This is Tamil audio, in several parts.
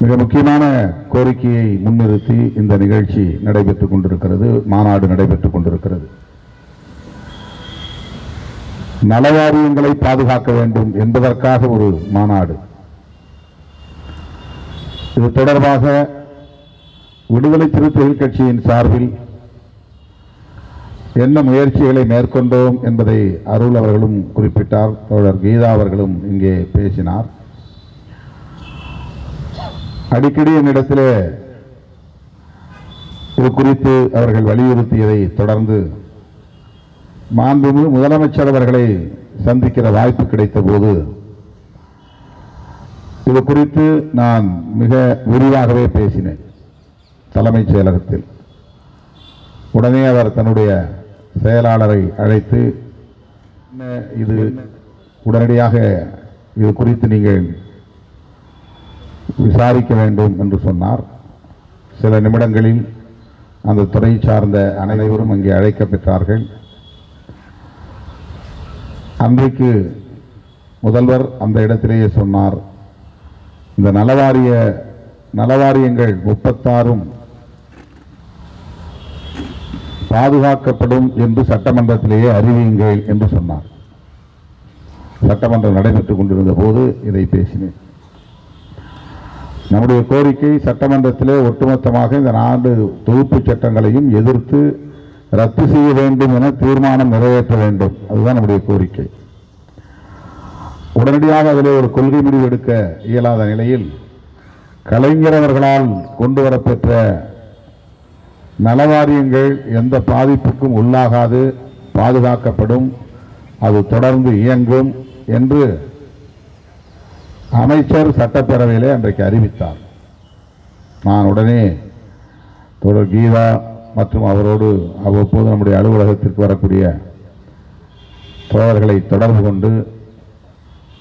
மிக முக்கியமான கோரிக்கையை முன்னிறுத்தி இந்த நிகழ்ச்சி நடைபெற்றுக் கொண்டிருக்கிறது மாநாடு நடைபெற்றுக் கொண்டிருக்கிறது. நலவாரியங்களை பாதுகாக்க வேண்டும் என்பதற்காக ஒரு மாநாடு. இது தொடர்பாக விடுதலை சிறுத்தைகள் கட்சியின் சார்பில் என்ன முயற்சிகளை மேற்கொண்டோம் என்பதை அருள் அவர்களும் குறிப்பிட்டார். தோழர் கீதா அவர்களும் இங்கே பேசினார். அடிக்கடி என்னிடத்தில் இது குறித்து அவர்கள் வலியுறுத்தியதை தொடர்ந்து மாண்புமிகு முதலமைச்சர் அவர்களை சந்திக்கிற வாய்ப்பு கிடைத்த போது இது குறித்து நான் மிக விரிவாகவே பேசினேன் தலைமைச் செயலகத்தில். உடனே அவர் தன்னுடைய செயலாளரை அழைத்து இது? உடனடியாக இது குறித்து நீங்கள் விசாரிக்க வேண்டும் என்று சொன்னார். சில நிமிடங்களில் அந்த துறை சார்ந்த அனைவரும் அங்கே அழைக்கப்பெற்றார்கள் அன்றைக்கு முதல்வர் அந்த இடத்திலேயே சொன்னார் இந்த நலவாரிய நலவாரியங்கள் முப்பத்தாறும் பாதுகாக்கப்படும் என்று சட்டமன்றத்திலேயே அறிவியுங்கள் என்று சொன்னார். சட்டமன்றம் நடைபெற்றுக் கொண்டிருந்த போது இதை பேசினேன். நம்முடைய கோரிக்கை சட்டமன்றத்திலே ஒட்டுமொத்தமாக இந்த நான்கு தொகுப்பு சட்டங்களையும் எதிர்த்து ரத்து செய்ய வேண்டும் என தீர்மானம் நிறைவேற்ற வேண்டும். அதுதான் நம்முடைய கோரிக்கை. உடனடியாக அதிலே ஒரு கொள்கை முடிவு எடுக்க இயலாத நிலையில் கலைஞரவர்களால் கொண்டு வரப்பெற்ற நலவாரியங்கள் எந்த பாதிப்புக்கும் உள்ளாகாது பாதுகாக்கப்படும் அது தொடர்ந்து இயங்கும் என்று அமைச்சர் சட்டப்பேரவையிலே அன்றைக்கு அறிவித்தார். நான் உடனே தொடர் கீதா மற்றும் அவரோடு அவ்வப்போது நம்முடைய அலுவலகத்திற்கு வரக்கூடிய தோழர்களை தொடர்பு கொண்டு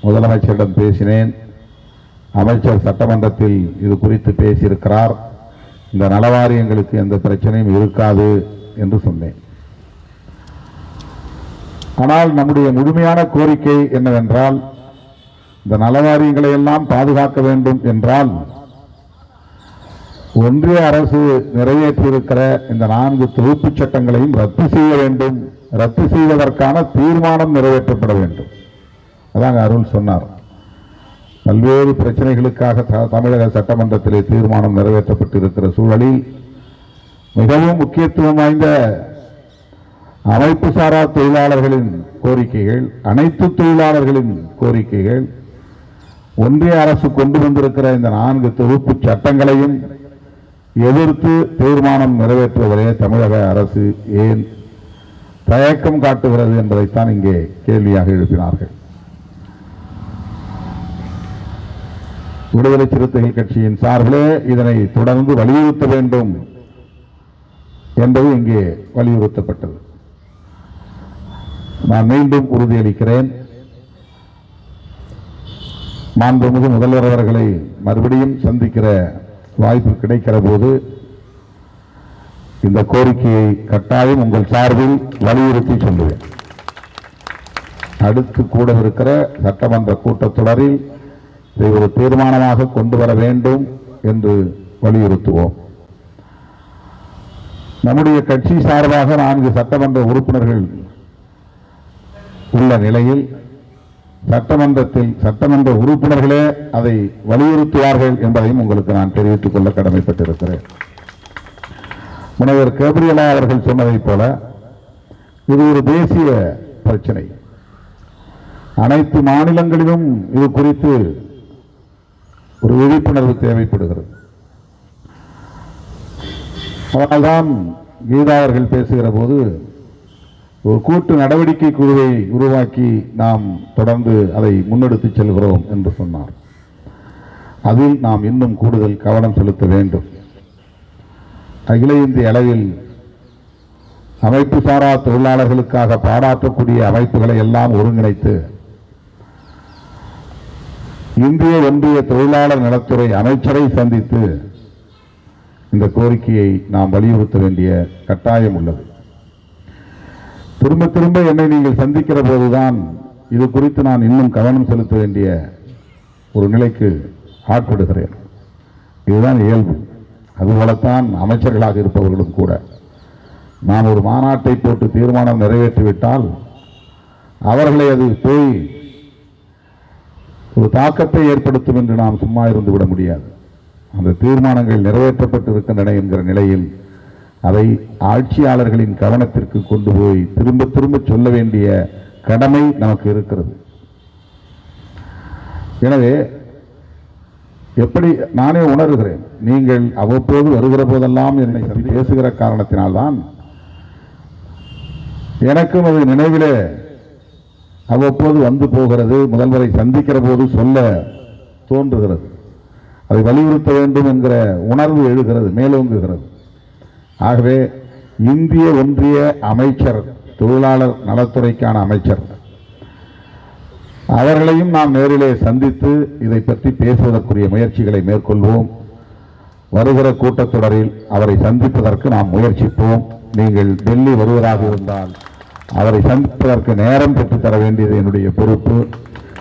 முதலமைச்சரிடம் பேசினேன். அமைச்சர் சட்டமன்றத்தில் இது குறித்து பேசியிருக்கிறார். இந்த நலவாரியங்களுக்கு எந்த பிரச்சனையும் இருக்காது என்று சொன்னேன். ஆனால் நம்முடைய முழுமையான கோரிக்கை என்னவென்றால் இந்த நலவாரியங்களை எல்லாம் பாதுகாக்க வேண்டும் என்றால் ஒன்றிய அரசு நிறைவேற்றியிருக்கிற இந்த நான்கு தொகுப்புச் சட்டங்களையும் ரத்து செய்ய வேண்டும். ரத்து செய்வதற்கான தீர்மானம் நிறைவேற்றப்பட வேண்டும். அதாங்க அருள் சொன்னார். பல்வேறு பிரச்சனைகளுக்காக த- தமிழக சட்டமன்றத்திலே தீர்மானம் நிறைவேற்றப்பட்டிருக்கிற சூழலில் மிகவும் முக்கியத்துவம் வாய்ந்த அமைப்பு சாரா தொழிலாளர்களின் கோரிக்கைகள் அனைத்து தொழிலாளர்களின் கோரிக்கைகள் ஒன்றிய அரசு கொண்டு வந்திருக்கிற இந்த நான்கு தொகுப்பு சட்டங்களையும் எதிர்த்து தீர்மானம் நிறைவேற்றுவதிலே தமிழக அரசு ஏன் தயக்கம் காட்டுகிறது என்பதைத்தான் இங்கே கேள்வியாக எழுப்பினார்கள். விடுதலை சிறுத்தைகள் கட்சியின் சார்பிலே இதனை தொடர்ந்து வலியுறுத்த வேண்டும் என்பது இங்கே வலியுறுத்தப்பட்டது. நான் மீண்டும் உறுதியளிக்கிறேன். மாண்புமிகு முதல்வர் அவர்களை மறுபடியும் சந்திக்கிற வாய்ப்பு கிடைக்கிற போது இந்த கோரிக்கையை கட்டாயம் உங்கள் சார்பில் வலியுறுத்தி சொல்லுவேன். அடுத்து கூடவிருக்கிற சட்டமன்ற கூட்டத்தொடரில் இதை ஒரு தீர்மானமாக கொண்டு வர வேண்டும் என்று வலியுறுத்துவோம். நம்முடைய கட்சி சார்பாக நான்கு சட்டமன்ற உறுப்பினர்கள் உள்ள நிலையில் சட்டமன்றத்தில் சட்டமன்ற உறுப்பினர்களே அதை வலியுறுத்துவார்கள் என்பதையும் உங்களுக்கு நான் தெரிவித்துக் கொள்ள கடமைப்பட்டிருக்கிறேன். முனைவர் கேப்ரியலா அவர்கள் சொன்னதைப் போல இது ஒரு தேசிய பிரச்சனை. அனைத்து மாநிலங்களிலும் இது குறித்து ஒரு விழிப்புணர்வு தேவைப்படுகிறது. அதனால்தான் கீதா அவர்கள் பேசுகிற போது ஒரு கூட்டு நடவடிக்கை குழுவை உருவாக்கி நாம் தொடர்ந்து அதை முன்னெடுத்து செல்கிறோம் என்று சொன்னார். அதில் நாம் இன்னும் கூடுதல் கவனம் செலுத்த வேண்டும். அகில இந்திய அளவில் அமைப்பு சாரா தொழிலாளர்களுக்காக பாராட்டக்கூடிய அமைப்புகளை எல்லாம் ஒருங்கிணைத்து இந்திய ஒன்றிய தொழிலாளர் நலத்துறை அமைச்சரை சந்தித்து இந்த கோரிக்கையை நாம் வலியுறுத்த வேண்டிய கட்டாயம் உள்ளது. திரும்ப திரும்ப என்னை நீங்கள் சந்திக்கிற போதுதான் இது குறித்து நான் இன்னும் கவனம் செலுத்த வேண்டிய ஒரு நிலைக்கு ஆட்படுகிறேன். இதுதான் இயல்பு. அதுபோலத்தான் அமைச்சர்களாக இருப்பவர்களும் கூட. நான் ஒரு மாநாட்டை போட்டு தீர்மானம் நிறைவேற்றிவிட்டால் அவர்களை அது போய் ஒரு தாக்கத்தை ஏற்படுத்தும் என்று நாம் சும்மா இருந்து விட முடியாது. அந்த தீர்மானங்கள் நிறைவேற்றப்பட்டிருக்கின்றன என்கிற நிலையில் அதை ஆட்சியாளர்களின் கவனத்திற்கு கொண்டு போய் திரும்ப திரும்ப சொல்ல வேண்டிய கடமை நமக்கு இருக்கிறது. எனவே எப்படி நானே உணர்கிறேன் நீங்கள் அவ்வப்போது வருகிற போதெல்லாம் என்னை பேசுகிற காரணத்தினால்தான் எனக்கும் அது நினைவிலே அவ்வப்போது வந்து போகிறது முதல்வரை சந்திக்கிற போது சொல்ல தோன்றுகிறது. அதை வலியுறுத்த வேண்டும் என்கிற உணர்வு எழுகிறது மேலோங்குகிறது. ஆகவே இந்திய ஒன்றிய அமைச்சர் தொழிலாளர் நலத்துறைக்கான அமைச்சர். அவர்களையும் நாம் நேரிலே சந்தித்து இதை பற்றி பேசுவதற்குரிய முயற்சிகளை மேற்கொள்வோம். வருகிற கூட்டத்தொடரில் அவரை சந்திப்பதற்கு நாம் முயற்சிப்போம். நீங்கள் டெல்லி வருவதாக இருந்தால் அவரை சந்திப்பதற்கு நேரம் பெற்றுத் தர வேண்டியது என்னுடைய பொறுப்பு.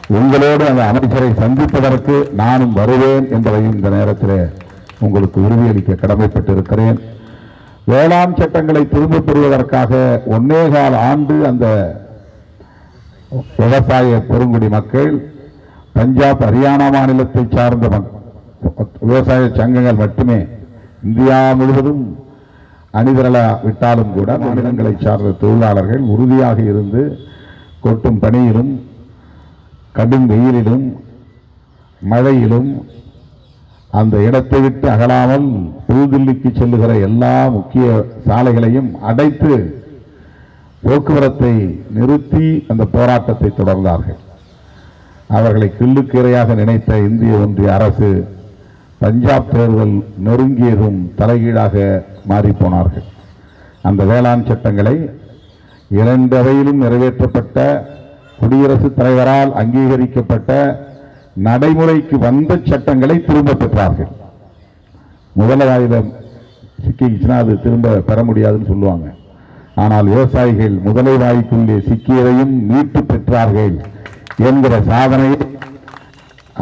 உங்களோடு அந்த அமைச்சரை சந்திப்பதற்கு நானும் வருவேன் என்பதையும் இந்த நேரத்தில் உங்களுக்கு உறுதியளிக்க கடமைப்பட்டிருக்கிறேன். வேளாண் சட்டங்களை திரும்பப் பெறுவதற்காக ஒன்னேகால் ஆண்டு அந்த விவசாய பெருங்குடி மக்கள் பஞ்சாப் ஹரியானா மாநிலத்தை சார்ந்த விவசாய சங்கங்கள் மட்டுமே இந்தியா முழுவதும் அணிதிரள விட்டாலும் கூட மாநிலங்களை சார்ந்த தொழிலாளர்கள் உறுதியாக இருந்து கொட்டும் பணியிலும் கடும் வெயிலிலும் மழையிலும் அந்த இடத்தை விட்டு அகலாமல் புதுதில்லிக்கு செல்லுகிற எல்லா முக்கிய சாலைகளையும் அடைத்து போக்குவரத்தை நிறுத்தி அந்த போராட்டத்தை தொடர்ந்தார்கள். அவர்களை கிள்ளுக்கு இரையாக நினைத்த இந்திய ஒன்றிய அரசு பஞ்சாப் தேர்தல் நெருங்கியதும் தலைகீழாக மாறிப்போனார்கள். அந்த வேளாண் சட்டங்களை இரண்டவையிலும் நிறைவேற்றப்பட்ட குடியரசுத் தலைவரால் அங்கீகரிக்கப்பட்ட நடைமுறைக்கு வந்த சட்டங்களை திரும்ப பெற்றார்கள். முதலாயுதம் சிக்கிச்சுன்னா அது திரும்ப பெற முடியாதுன்னு சொல்லுவாங்க. ஆனால் விவசாயிகள் முதலை வாய்க்குள்ளே சிக்கியதையும் மீட்டு பெற்றார்கள் என்கிற சாதனையை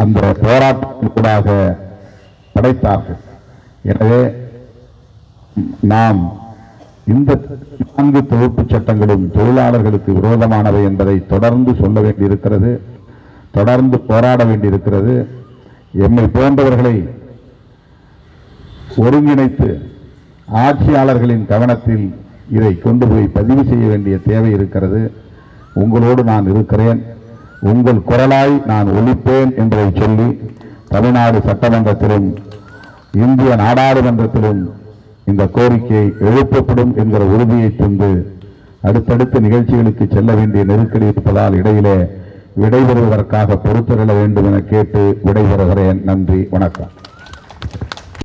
அந்த போராட்டத்திற்குடாக படைத்தார்கள். எனவே நாம் இந்த நான்கு தொகுப்பு சட்டங்களும் தொழிலாளர்களுக்கு விரோதமானவை என்பதை தொடர்ந்து சொல்ல வேண்டியிருக்கிறது. தொடர்ந்து போராட வேண்டியிருக்கிறது. எம்மை போன்றவர்களை ஒருங்கிணைத்து ஆட்சியாளர்களின் கவனத்தில் இதை கொண்டு போய் பதிவு செய்ய வேண்டிய தேவை இருக்கிறது. உங்களோடு நான் இருக்கிறேன். உங்கள் குரலாய் நான் ஒழிப்பேன் என்பதை சொல்லி தமிழ்நாடு சட்டமன்றத்திலும் இந்திய நாடாளுமன்றத்திலும் இந்த கோரிக்கை எழுப்பப்படும் என்கிற உறுதியை தந்து அடுத்தடுத்த நிகழ்ச்சிகளுக்கு செல்ல வேண்டிய நெருக்கடி இருப்பதால் இடையிலே விடைபெறுவதற்காக பொறுத்துக்கொள்ள வேண்டும் என கேட்டு விடைபெறுகிறேன். நன்றி வணக்கம்.